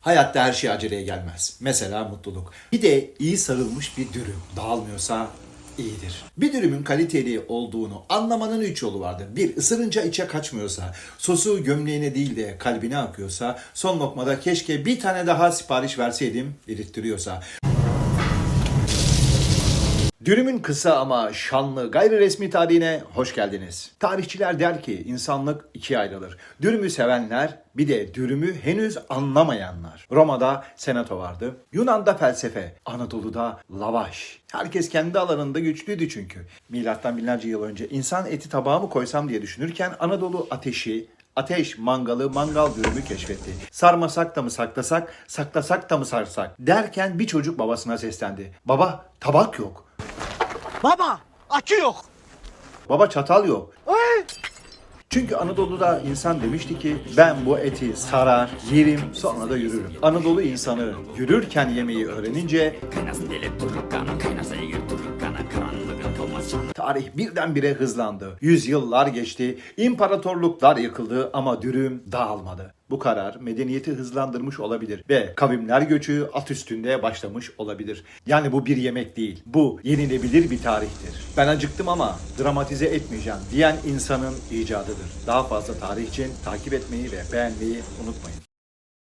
Hayatta her şey aceleye gelmez. Mesela mutluluk. Bir de iyi sarılmış bir dürüm. Dağılmıyorsa iyidir. Bir dürümün kaliteli olduğunu anlamanın üç yolu vardır. Bir, ısırınca içe kaçmıyorsa, sosu gömleğine değil de kalbine akıyorsa, son lokmada keşke bir tane daha sipariş verseydim dedirttiriyorsa. Dürümün kısa ama şanlı gayri resmi tarihine hoş geldiniz. Tarihçiler der ki insanlık ikiye ayrılır. Dürümü sevenler bir de dürümü henüz anlamayanlar. Roma'da senato vardı. Yunan'da felsefe, Anadolu'da lavaş. Herkes kendi alanında güçlüydü çünkü. Milattan binlerce yıl önce insan eti tabağa mı koysam diye düşünürken Anadolu ateşi, Ateş mangalı mangal dürümü keşfetti. Sarmasak da mı saklasak, saklasak da mı sarsak derken bir çocuk babasına seslendi. Baba tabak yok. Baba akü yok. Baba çatal yok. Çünkü Anadolu'da insan demişti ki ben bu eti sarar, yerim sonra da yürürüm. Anadolu insanı yürürken yemeği öğrenince tarih birdenbire hızlandı. Yüzyıllar geçti, imparatorluklar yıkıldı ama dürüm dağılmadı. Bu karar medeniyeti hızlandırmış olabilir ve kavimler göçü at üstünde başlamış olabilir. Yani bu bir yemek değil, bu yenilebilir bir tarihtir. Ben acıktım ama dramatize etmeyeceğim diyen insanın icadıdır. Daha fazla tarih için takip etmeyi ve beğenmeyi unutmayın.